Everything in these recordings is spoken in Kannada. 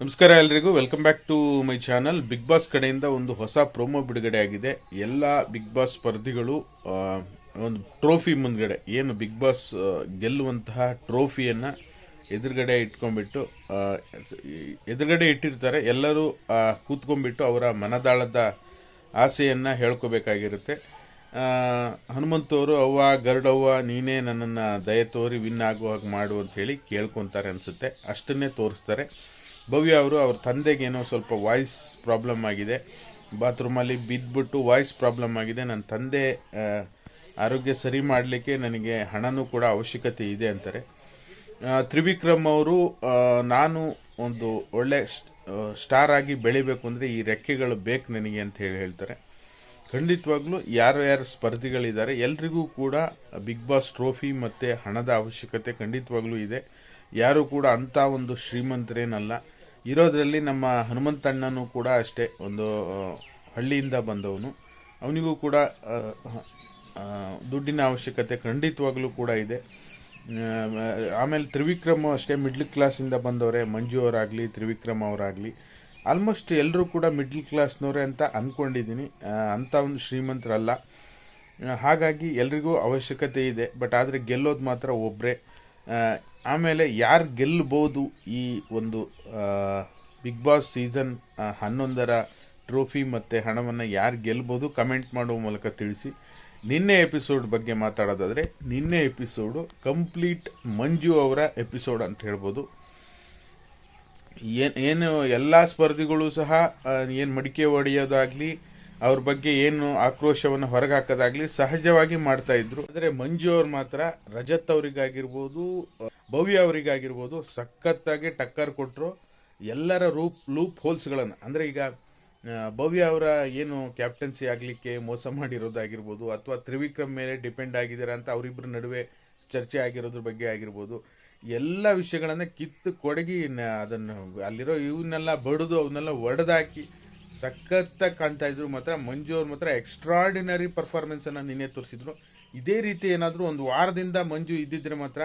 ನಮಸ್ಕಾರ ಎಲ್ರಿಗೂ. Welcome back to my channel big boss ಕಡೆಯಿಂದ ಒಂದು ಹೊಸ ಪ್ರೋಮೋ ಬಿಡುಗಡೆ ಆಗಿದೆ. ಎಲ್ಲ ಬಿಗ್ ಬಾಸ್ ಸ್ಪರ್ಧಿಗಳು ಒಂದು ಟ್ರೋಫಿ ಮುಂದ್ಗಡೆ, ಏನು ಬಿಗ್ ಬಾಸ್ ಗೆಲ್ಲುವಂತಹ ಟ್ರೋಫಿಯನ್ನು ಎದುರುಗಡೆ ಇಟ್ಕೊಂಡ್ಬಿಟ್ಟು ಎದುರುಗಡೆ ಇಟ್ಟಿರ್ತಾರೆ. ಎಲ್ಲರೂ ಕೂತ್ಕೊಂಡ್ಬಿಟ್ಟು ಅವರ ಮನದಾಳದ ಆಸೆಯನ್ನು ಹೇಳ್ಕೋಬೇಕಾಗಿರುತ್ತೆ. ಹನುಮಂತವರು ಅವ್ವ ಗರುಡವ್ವ ನೀನೇ ನನ್ನನ್ನು ದಯ ತೋರಿ ವಿನ್ ಆಗೋ ಹಾಗೆ ಮಾಡು ಅಂತ ಹೇಳಿ ಕೇಳ್ಕೊತಾರೆ ಅನಿಸುತ್ತೆ. ಅಷ್ಟನ್ನೇ ತೋರಿಸ್ತಾರೆ. ಭವ್ಯ ಅವರು ಅವ್ರ ತಂದೆಗೇನೋ ಸ್ವಲ್ಪ ವಾಯ್ಸ್ ಪ್ರಾಬ್ಲಮ್ ಆಗಿದೆ. ಬಾತ್ರೂಮಲ್ಲಿ ಬಿದ್ದುಬಿಟ್ಟು ವಾಯ್ಸ್ ಪ್ರಾಬ್ಲಮ್ ಆಗಿದೆ. ನನ್ನ ತಂದೆ ಆರೋಗ್ಯ ಸರಿ ಮಾಡಲಿಕ್ಕೆ ನನಗೆ ಹಣನೂ ಕೂಡ ಅವಶ್ಯಕತೆ ಇದೆ ಅಂತಾರೆ. ತ್ರಿವಿಕ್ರಮ್ ಅವರು ನಾನು ಒಂದು ಒಳ್ಳೆ ಸ್ಟಾರ್ ಆಗಿ ಬೆಳಿಬೇಕು ಅಂದರೆ ಈ ರೆಕ್ಕೆಗಳು ಬೇಕು ನನಗೆ ಅಂತ ಹೇಳಿ ಹೇಳ್ತಾರೆ. ಖಂಡಿತವಾಗ್ಲೂ ಯಾರು ಯಾರು ಸ್ಪರ್ಧಿಗಳಿದ್ದಾರೆ, ಎಲ್ರಿಗೂ ಕೂಡ ಬಿಗ್ ಬಾಸ್ ಟ್ರೋಫಿ ಮತ್ತು ಹಣದ ಅವಶ್ಯಕತೆ ಖಂಡಿತವಾಗ್ಲೂ ಇದೆ. ಯಾರು ಕೂಡ ಅಂಥ ಒಂದು ಶ್ರೀಮಂತರೇನಲ್ಲ. ಇರೋದ್ರಲ್ಲಿ ನಮ್ಮ ಹನುಮಂತಣ್ಣನೂ ಕೂಡ ಅಷ್ಟೇ, ಒಂದು ಹಳ್ಳಿಯಿಂದ ಬಂದವನು. ಅವನಿಗೂ ಕೂಡ ದುಡ್ಡಿನ ಅವಶ್ಯಕತೆ ಖಂಡಿತವಾಗಲೂ ಕೂಡ ಇದೆ. ಆಮೇಲೆ ತ್ರಿವಿಕ್ರಮ್ ಅಷ್ಟೇ ಮಿಡ್ಲ್ ಕ್ಲಾಸಿಂದ ಬಂದವರೇ, ಮಂಜು ಅವರಾಗಲಿ, ತ್ರಿವಿಕ್ರಮ್ ಅವರಾಗಲಿ. ಆಲ್ಮೋಸ್ಟ್ ಎಲ್ಲರೂ ಕೂಡ ಮಿಡ್ಲ್ ಕ್ಲಾಸ್ನವರೇ ಅಂತ ಅಂದ್ಕೊಂಡಿದ್ದೀನಿ ಅಂಥ ಒಂದು ಶ್ರೀಮಂತರಲ್ಲ. ಹಾಗಾಗಿ ಎಲ್ರಿಗೂ ಅವಶ್ಯಕತೆ ಇದೆ ಬಟ್ ಆದರೆ ಗೆಲ್ಲೋದು ಮಾತ್ರ ಒಬ್ಬರೇ ಆಮೇಲೆ ಯಾರು ಗೆಲ್ಲಬಹುದು ಈ ಒಂದು ಬಿಗ್ ಬಾಸ್ ಸೀಸನ್ ಹನ್ನೊಂದರ ಟ್ರೋಫಿ ಮತ್ತು ಹಣವನ್ನು ಯಾರು ಗೆಲ್ಬೋದು ಕಮೆಂಟ್ ಮಾಡುವ ಮೂಲಕ ತಿಳಿಸಿ. ನಿನ್ನೆ ಎಪಿಸೋಡ್ ಬಗ್ಗೆ ಮಾತಾಡೋದಾದರೆ, ನಿನ್ನೆ ಎಪಿಸೋಡು ಕಂಪ್ಲೀಟ್ ಮಂಜು ಅವರ ಎಪಿಸೋಡ್ ಅಂತ ಹೇಳ್ಬೋದು. ಏನು ಏನು ಎಲ್ಲ ಸ್ಪರ್ಧಿಗಳು ಸಹ ಏನು ಮಡಿಕೆ ಹೊಡೆಯೋದಾಗ್ಲಿ ಅವ್ರ ಬಗ್ಗೆ ಏನು ಆಕ್ರೋಶವನ್ನು ಹೊರಗೆ ಹಾಕೋದಾಗ್ಲಿ ಸಹಜವಾಗಿ ಮಾಡ್ತಾ ಇದ್ರು. ಆದರೆ ಮಂಜು ಅವ್ರು ಮಾತ್ರ ರಜತ್ ಅವರಿಗಾಗಿರ್ಬೋದು, ಭವ್ಯ ಅವರಿಗಾಗಿರ್ಬೋದು ಸಖತ್ತಾಗಿ ಟಕ್ಕರ್ ಕೊಟ್ಟರು ಎಲ್ಲರ ರೂಪ್, ಲೂಪ್ ಹೋಲ್ಸ್ಗಳನ್ನು. ಅಂದರೆ ಈಗ ಭವ್ಯ ಅವರ ಏನು ಕ್ಯಾಪ್ಟನ್ಸಿ ಆಗಲಿಕ್ಕೆ ಮೋಸ ಮಾಡಿರೋದಾಗಿರ್ಬೋದು ಅಥವಾ ತ್ರಿವಿಕ್ರಮ್ ಮೇಲೆ ಡಿಪೆಂಡ್ ಆಗಿದ್ದಾರೆ ಅಂತ ಅವರಿಬ್ಬರ ನಡುವೆ ಚರ್ಚೆ ಆಗಿರೋದ್ರ ಬಗ್ಗೆ ಆಗಿರ್ಬೋದು, ಎಲ್ಲ ವಿಷಯಗಳನ್ನು ಕಿತ್ತು ಕೊಡಗಿ ಅದನ್ನು ಅಲ್ಲಿರೋ ಇವನ್ನೆಲ್ಲ ಬಡಿದು ಅವನ್ನೆಲ್ಲ ಒಡೆದಾಕಿ ಸಖತ್ತಾಗಿ ಕಾಣ್ತಾ ಇದ್ರು ಮಾತ್ರ, ಮಂಜು ಅವ್ರು ಮಾತ್ರ ಎಕ್ಸ್ಟ್ರಾರ್ಡಿನರಿ ಪರ್ಫಾರ್ಮೆನ್ಸನ್ನು ನಿನ್ನೆ ತೋರಿಸಿದ್ರು. ಇದೇ ರೀತಿ ಏನಾದರೂ ಒಂದು ವಾರದಿಂದ ಮಂಜು ಇದ್ದಿದ್ರೆ ಮಾತ್ರ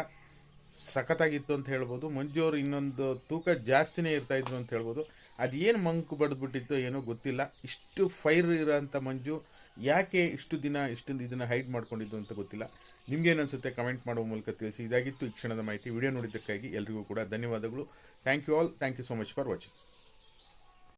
ಸಖತ್ತಾಗಿತ್ತು ಅಂತ ಹೇಳ್ಬೋದು. ಮಂಜು ಅವರು ಇನ್ನೊಂದು ತೂಕ ಜಾಸ್ತಿನೇ ಇರ್ತಾ ಇದ್ರು ಅಂತ ಹೇಳ್ಬೋದು. ಅದೇನು ಮಂಕು ಬಡ್ದ್ಬಿಟ್ಟಿತ್ತು ಏನೋ ಗೊತ್ತಿಲ್ಲ. ಇಷ್ಟು ಫೈರ್ ಇರೋಂಥ ಮಂಜು ಯಾಕೆ ಇಷ್ಟು ದಿನ ಇಷ್ಟು ಇದನ್ನು ಹೈಡ್ ಮಾಡ್ಕೊಂಡಿದ್ದು ಅಂತ ಗೊತ್ತಿಲ್ಲ. ನಿಮ್ಗೇನು ಅನಿಸುತ್ತೆ ಕಮೆಂಟ್ ಮಾಡುವ ಮೂಲಕ ತಿಳಿಸಿ. ಇದಾಗಿತ್ತು ಈ ಕ್ಷಣದ ಮಾಹಿತಿ. ವಿಡಿಯೋ ನೋಡಿದ್ದಕ್ಕಾಗಿ ಎಲ್ರಿಗೂ ಕೂಡ ಧನ್ಯವಾದಗಳು. Thank you all thank you so much for watching